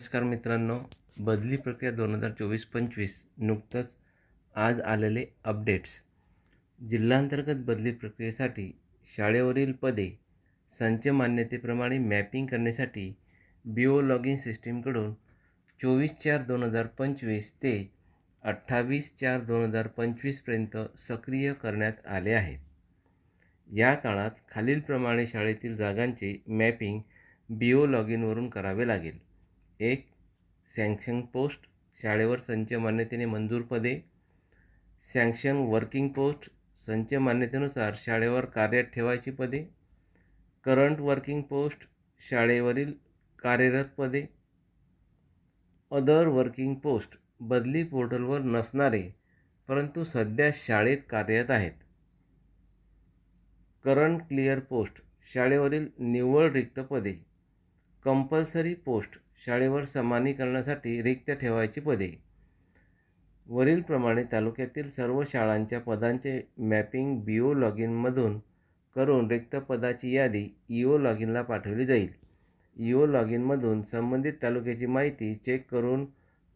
नमस्कार मित्रांनो बदली प्रक्रिया दोन हजार चोवीस पंचवीस नुकतंच आज आलेले अपडेट्स. जिल्हांतर्गत बदली प्रक्रियेसाठी शाळेवरील पदे संच मान्यतेप्रमाणे मॅपिंग करण्यासाठी बिओ ओ लॉग इन सिस्टीमकडून चोवीस चार दोन हजार पंचवीस ते अठ्ठावीस चार दोन हजार पंचवीसपर्यंत सक्रिय करण्यात आले आहेत या काळात खालीलप्रमाणे शाळेतील जागांचे मॅपिंग बिओ ओ लॉग इनवरून करावे लागेल. एक सँक्शन पोस्ट शाळेवर संच मान्यतेने मंजूर पदे. सँक्शन वर्किंग पोस्ट संच मान्यतेनुसार शाळेवर कार्यात ठेवायची पदे. करंट वर्किंग पोस्ट शाळेवरील कार्यरत पदे. अदर वर्किंग पोस्ट बदली पोर्टलवर नसणारे परंतु सध्या शाळेत कार्यरत आहेत. करंट क्लिअर पोस्ट शाळेवरील निव्वळ रिक्त पदे. कंपल्सरी पोस्ट शाळेवर समानीकरणासाठी रिक्त ठेवायची पदे. वरीलप्रमाणे तालुक्यातील सर्व शाळांच्या पदांचे मॅपिंग बी ओ लॉग इनमधून करून रिक्त पदाची यादी ई ओ लॉग इनला पाठवली जाईल. ई ओ लॉग इनमधून संबंधित तालुक्याची माहिती चेक करून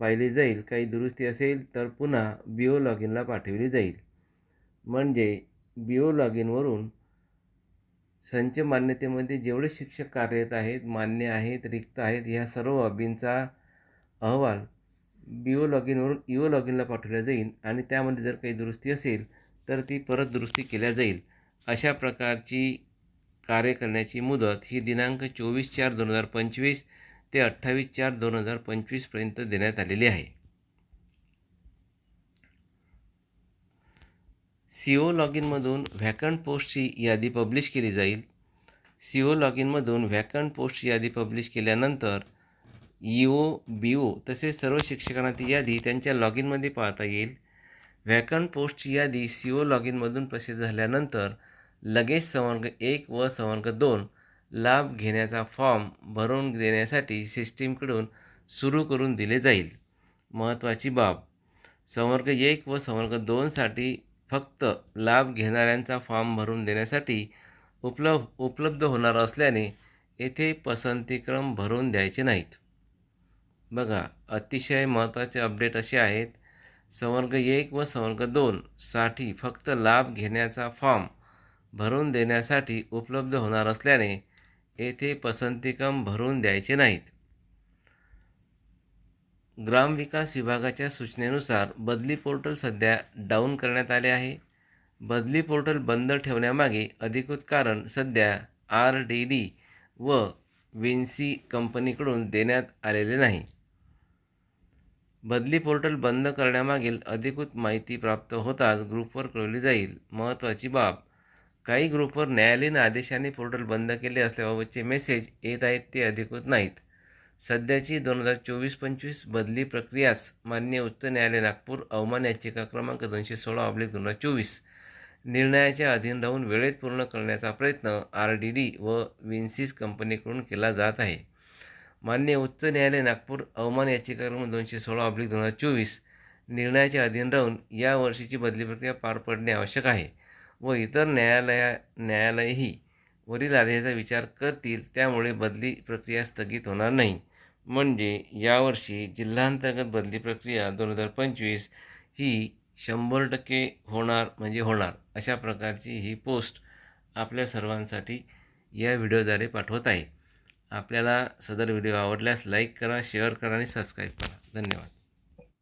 पाहिली जाईल. काही दुरुस्ती असेल तर पुन्हा बी ओ लॉग इनला पाठवली जाईल. म्हणजे बी ओ लॉग इनवरून संच मान्यतेमध्ये जेवढे शिक्षक कार्यरत आहेत मान्य आहेत रिक्त आहेत ह्या सर्व बाबींचा अहवाल बी ओ लॉग ई ओ पाठवला जाईल आणि त्यामध्ये जर काही दुरुस्ती असेल तर ती परत दुरुस्ती केल्या जाईल. अशा प्रकारची कार्य करण्याची मुदत ही दिनांक चोवीस चार दोन हजार पंचवीस ते अठ्ठावीस चार दोन हजार पंचवीसपर्यंत देण्यात आलेली आहे. सी ओ लॉग इनमधून व्हॅकंट पोस्टची यादी पब्लिश केली जाईल. सी ओ लॉग इनमधून व्हॅकंट पोस्टची यादी पब्लिश केल्यानंतर ई ओ बी ओ तसेच सर्व शिक्षकांना ती यादी त्यांच्या लॉग इनमध्ये पाहता येईल. व्हॅकंट पोस्टची यादी सी ओ लॉग इनमधून प्रसिद्ध झाल्यानंतर लगेच संवर्ग एक व संवर्ग दोन लाभ घेण्याचा फॉर्म भरून देण्यासाठी सिस्टीमकडून सुरू करून दिले जाईल. महत्त्वाची बाब संवर्ग एक व संवर्ग दोनसाठी फक्त लाभ घेणाऱ्यांचा फॉर्म भरून देण्यासाठी उपलब्ध उपलब्ध होणार असल्याने येथे पसंतीक्रम भरून द्यायचे नाहीत. बघा अतिशय महत्त्वाचे अपडेट असे आहेत. संवर्ग एक व संवर्ग दोनसाठी फक्त लाभ घेण्याचा फॉर्म भरून देण्यासाठी उपलब्ध होणार असल्याने येथे पसंतीक्रम भरून द्यायचे नाहीत. ग्रामविकास विभागाच्या सूचनेनुसार बदली पोर्टल सध्या डाऊन करण्यात आले आहे. बदली पोर्टल बंद ठेवण्यामागे अधिकृत कारण सध्या आर डी डी व विन्सी कंपनीकडून देण्यात आलेले नाही. बदली पोर्टल बंद करण्यामागील अधिकृत माहिती प्राप्त होताच ग्रुपवर कळवली जाईल. महत्त्वाची बाब काही ग्रुपवर न्यायालयीन आदेशाने पोर्टल बंद केले असल्याबाबतचे मेसेज येत आहेत ते अधिकृत नाहीत. सध्याची दोन हजार चोवीस पंचवीस बदली प्रक्रियाच मान्य उच्च न्यायालय नागपूर अवमान याचिका क्रमांक दोनशे सोळा ऑब्लिक दोन हजार चोवीस. निर्णयाच्या अधीन राहून वेळेत पूर्ण करण्याचा प्रयत्न आर डी डी व विन्सिस कंपनीकडून केला जात आहे. मान्य उच्च न्यायालय नागपूर अवमान याचिका क्रमांक दोनशे सोळा ऑब्लिक दोन हजार चोवीस निर्णयाच्या अधीन राहून या वर्षीची बदली प्रक्रिया पार पडणे आवश्यक आहे व इतर न्यायालया न्यायालयही वरील आदेशाचा विचार करतील त्यामुळे बदली प्रक्रिया स्थगित होणार नाही. म्हणजे यावर्षी जिल्हांतर्गत बदली प्रक्रिया दोन हजार पंचवीस ही शंभर टक्के होणार म्हणजे होणार अशा प्रकारची ही पोस्ट आपल्या सर्वांसाठी या व्हिडिओद्वारे पाठवत आहे. आपल्याला सदर व्हिडिओ आवडल्यास लाईक करा शेअर करा आणि सबस्क्राईब करा. धन्यवाद.